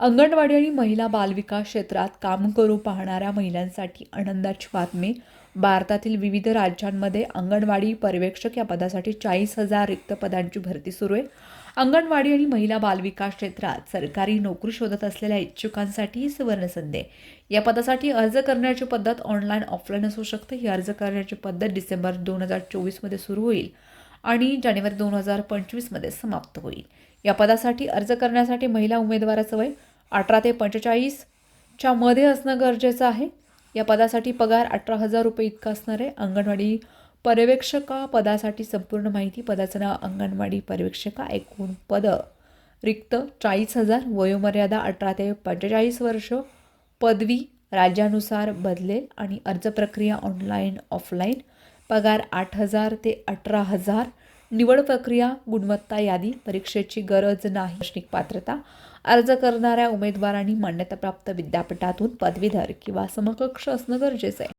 अंगणवाडी आणि महिला बालविकास क्षेत्रात काम करू पाहणाऱ्या महिलांसाठी आनंदाची बातमी. भारतातील विविध राज्यांमध्ये अंगणवाडी पर्यवेक्षक या पदासाठी चाळीस हजार रिक्त पदांची भरती सुरू आहे. अंगणवाडी आणि महिला बालविकास क्षेत्रात सरकारी नोकरी शोधत असलेल्या इच्छुकांसाठी ही सुवर्णसंधी आहे. या पदासाठी अर्ज करण्याची पद्धत ऑनलाईन ऑफलाईन असू शकते. ही अर्ज करण्याची पद्धत डिसेंबर दोन हजार चोवीसमध्ये सुरू होईल आणि जानेवारी दोन हजार पंचवीसमध्ये समाप्त होईल. या पदासाठी अर्ज करण्यासाठी महिला उमेदवाराचं वय अठरा ते पंचेचाळीसच्या मध्ये असणं गरजेचं आहे. या पदासाठी पगार अठरा हजार रुपये इतका असणार आहे. अंगणवाडी पर्यवेक्षका पदासाठी संपूर्ण माहिती पदाचं नाव अंगणवाडी पर्यवेक्षका एकूण पदं. रिक्त चाळीस हजार वयोमर्यादा अठरा ते पंचेचाळीस वर्ष. पदवी राज्यानुसार बदलेल आणि अर्ज प्रक्रिया ऑनलाईन ऑफलाईन पगार आठ हजार ते अठरा हजार. निवड प्रक्रिया गुणवत्ता यादी परीक्षेची गरज नाही शैक्षणिक पात्रता अर्ज करणाऱ्या उमेदवारांनी मान्यताप्राप्त विद्यापीठातून पदवीधर किंवा समकक्ष असणं गरजेचं आहे.